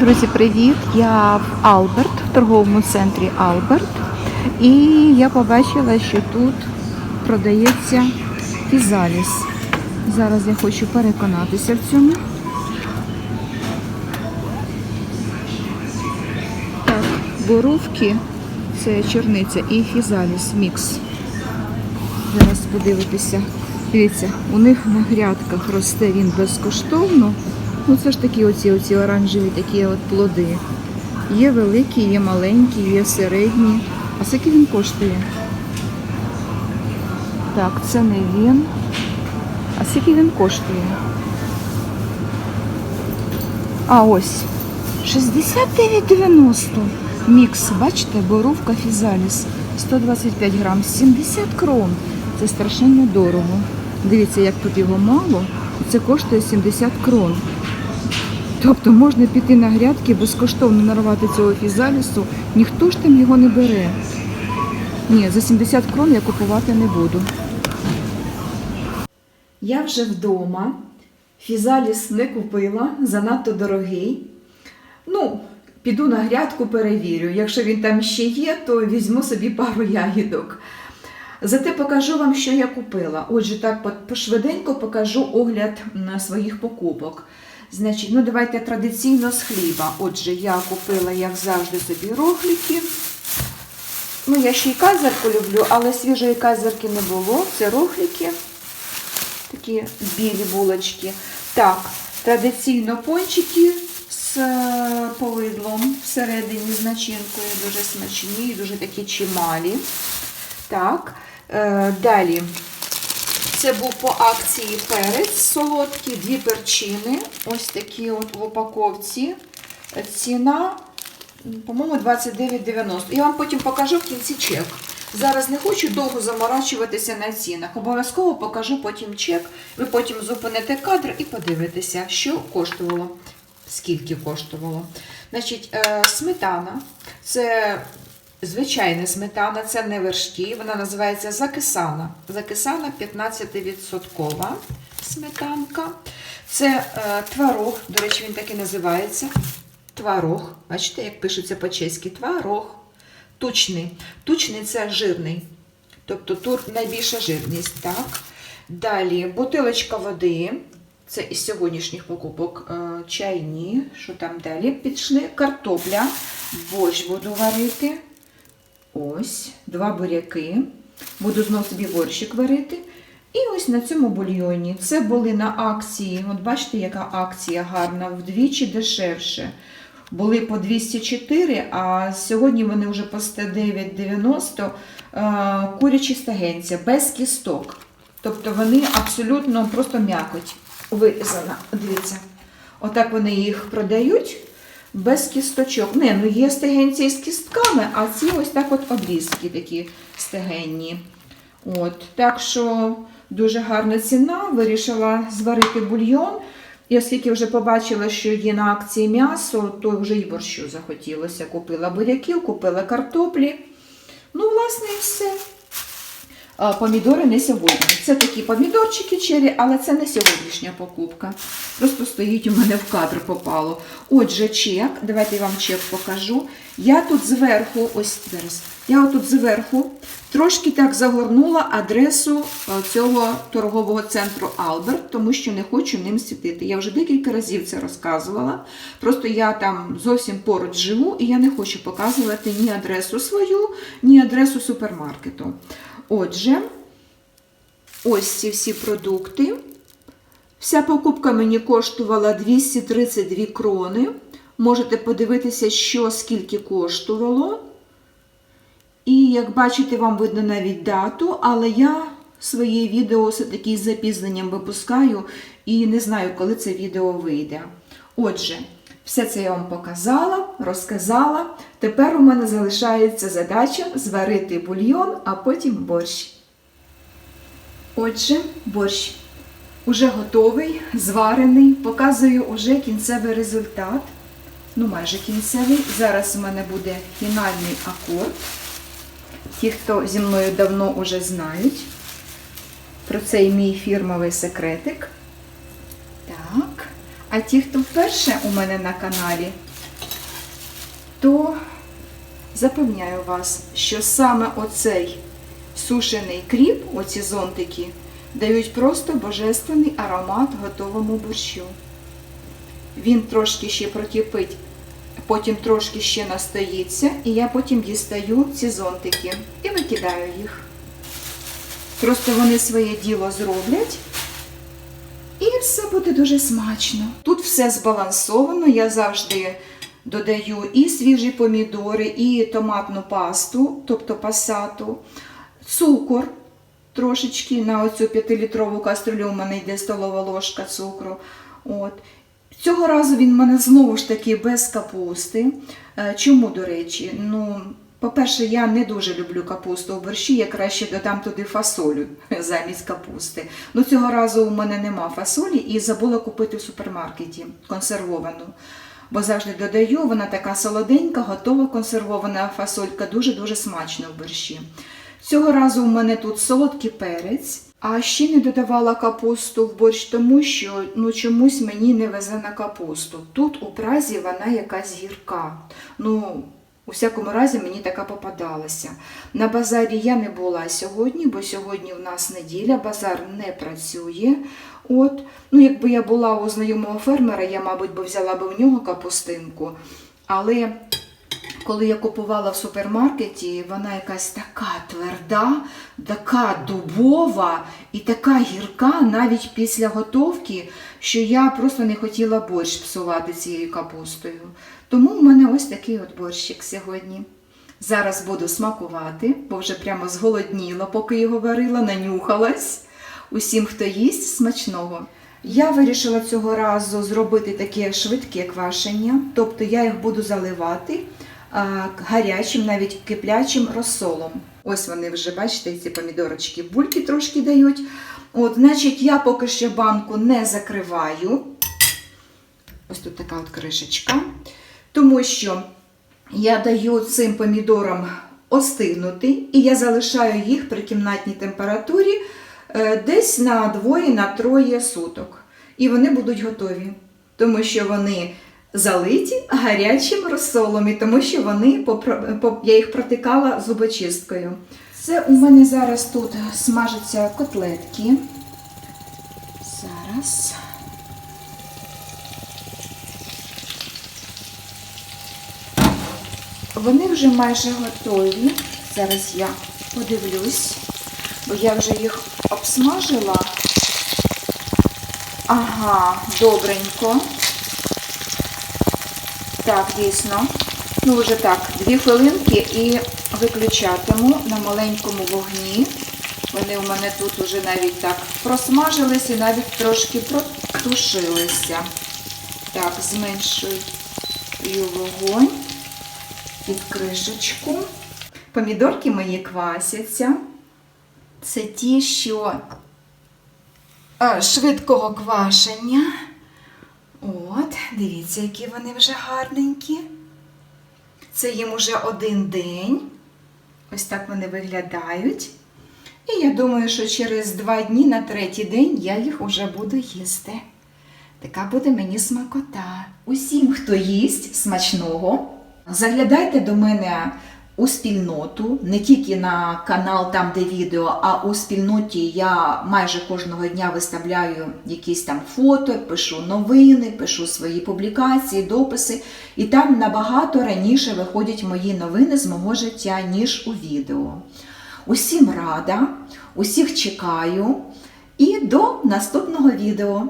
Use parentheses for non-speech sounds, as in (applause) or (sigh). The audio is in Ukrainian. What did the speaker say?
Друзі, привіт! Я в Алберт, в торговому центрі Алберт. І я побачила, що тут продається фізаліс. Зараз я хочу переконатися в цьому. Так, боровки це чорниця і фізаліс мікс. Зараз подивитися. Дивіться, у них на грядках росте він безкоштовно. Ну це ж такі оці, оці оранжеві такі от плоди. Є великі, є маленькі, є середні. А скільки він коштує? Так, це не він. А скільки він коштує? А ось. 69,90. Мікс, бачите, боровка фізаліс. 125 грам, 70 крон. Це страшенно дорого. Дивіться, як тут його мало. Це коштує 70 крон. Тобто можна піти на грядки, безкоштовно нарвати цього фізалісу, ніхто ж там його не бере. Ні, за 70 крон я купувати не буду. Я вже вдома. Фізаліс не купила, занадто дорогий. Ну, піду на грядку, перевірю. Якщо він там ще є, то візьму собі пару ягідок. Зате покажу вам, що я купила. Отже, так пошвиденько покажу огляд на своїх покупок. Значить, ну давайте традиційно з хліба. Отже, я купила, як завжди, собі рохліки. Ну, я ще й кайзерку люблю, але свіжої кайзерки не було. Це рохліки. Такі білі булочки. Так, традиційно пончики з е, повидлом всередині з начинкою. Дуже смачні, і дуже такі чималі. Так, е, далі. Це був по акції перець солодкий, дві перчини. Ось такі от в упаковці. Ціна, по-моєму, 29,90. Я вам потім покажу в кінці чек. Зараз не хочу довго заморачуватися на цінах. Обов'язково покажу потім чек. Ви потім зупините кадр і подивитеся, що коштувало, скільки коштувало. Значить, е, сметана. Це Звичайна сметана, це не вершки, вона називається закисана. Закисана 15% сметанка. Це е, творог, до речі, він так і називається. Творог. Бачите, як пишеться по-чеськи, творог. Тучний. Тучний це жирний. Тобто тут найбільша жирність. так. Далі бутилочка води. Це із сьогоднішніх покупок. Е, Чайні. Що там далі? Пішли картопля. Борщ буду варити. Ось, два буряки. Буду знову собі борщик варити. І ось на цьому бульйоні. Це були на акції. От бачите, яка акція гарна, вдвічі дешевше. Були по 204, а сьогодні вони вже по 109,90 е, курячі стагенця без кісток. Тобто вони абсолютно просто м'якоть вирізана. Дивіться. Отак вони їх продають без кісточок. Не, ну є стегенці з кістками, а ці ось так от обрізки такі стегенні. От, так що дуже гарна ціна. Вирішила зварити бульйон. І оскільки вже побачила, що є на акції м'ясо, то вже і борщу захотілося. Купила буряків, купила картоплі. Ну, власне, і все. А, Помідори не сьогодні. Це такі помідорчики чері, але це не сьогоднішня покупка. Просто стоїть у мене в кадр попало. Отже, чек. Давайте я вам чек покажу. Я тут зверху, ось зараз, я отут зверху трошки так загорнула адресу е, цього торгового центру Алберт, тому що не хочу ним світити. Я вже декілька разів це розказувала. Просто я там зовсім поруч живу і я не хочу показувати ні адресу свою, ні адресу супермаркету. Отже, ось ці всі продукти. Вся покупка мені коштувала 232 крони. Можете подивитися, що скільки коштувало. І як бачите, вам видно навіть дату, але я своє відео все-таки з запізненням випускаю і не знаю, коли це відео вийде. Отже, все це я вам показала, розказала. Тепер у мене залишається задача зварити бульйон, а потім борщ. Отже, борщ уже готовий, зварений, показую уже кінцевий результат. Ну, майже кінцевий. Зараз у мене буде фінальний акорд. Ті, хто зі мною давно вже знають про цей мій фірмовий секретик. Так. А ті, хто вперше у мене на каналі, то запевняю вас, що саме оцей сушений кріп, оці зонтики, дають просто божественний аромат готовому борщу. Він трошки ще прокипить, потім трошки ще настоїться, і я потім дістаю ці зонтики і викидаю їх. Просто вони своє діло зроблять. Все буде дуже смачно. Тут все збалансовано. Я завжди додаю і свіжі помідори, і томатну пасту, тобто пасату, цукор трошечки на оцю 5-літрову каструлю у мене йде столова ложка цукру. От. Цього разу він в мене знову ж таки без капусти. Е, Чому, до речі? Ну, по-перше, я не дуже люблю капусту у борщі, я краще додам туди фасолю (laughs) замість капусти. Ну, цього разу у мене нема фасолі і забула купити в супермаркеті консервовану. Бо завжди додаю, вона така солоденька, готова консервована фасолька, дуже-дуже смачна в борщі. Цього разу у мене тут солодкий перець, а ще не додавала капусту в борщ, тому що ну, чомусь мені не везе на капусту. Тут у Празі вона якась гірка. Ну, у всякому разі, мені така попадалася. На базарі я не була сьогодні, бо сьогодні в нас неділя, базар не працює. От, ну, якби я була у знайомого фермера, я, мабуть, би взяла б у нього капустинку. Але коли я купувала в супермаркеті, вона якась така тверда, така дубова і така гірка навіть після готовки, що я просто не хотіла борщ псувати цією капустою. Тому в мене ось такий от борщик сьогодні. Зараз буду смакувати, бо вже прямо зголодніла, поки його варила, нанюхалась. Усім, хто їсть, смачного. Я вирішила цього разу зробити таке швидке квашення, тобто я їх буду заливати гарячим, навіть киплячим розсолом. Ось вони вже, бачите, ці помідорочки бульки трошки дають. От, значить, я поки що банку не закриваю. Ось тут така от кришечка. Тому що я даю цим помідорам остигнути, і я залишаю їх при кімнатній температурі е, десь на двоє, на троє суток. І вони будуть готові, тому що вони залиті гарячим розсолом, і тому що вони я їх протикала зубочисткою. Це у мене зараз тут смажаться котлетки. Зараз. Вони вже майже готові. Зараз я подивлюсь, бо я вже їх обсмажила. Ага, добренько. Так, дійсно. Ну, вже так, дві хвилинки і виключатиму на маленькому вогні. Вони у мене тут вже навіть так просмажились і навіть трошки протушилися. Так, зменшую вогонь під кришечку. Помідорки мої квасяться. Це ті, що швидкого квашення. От, дивіться, які вони вже гарненькі. Це їм уже один день. Ось так вони виглядають. І я думаю, що через два дні на третій день я їх уже буду їсти. Така буде мені смакота. Усім, хто їсть смачного, заглядайте до мене у спільноту, не тільки на канал там, де відео, а у спільноті я майже кожного дня виставляю якісь там фото, пишу новини, пишу свої публікації, дописи. І там набагато раніше виходять мої новини з мого життя, ніж у відео. Усім рада, усіх чекаю і до наступного відео.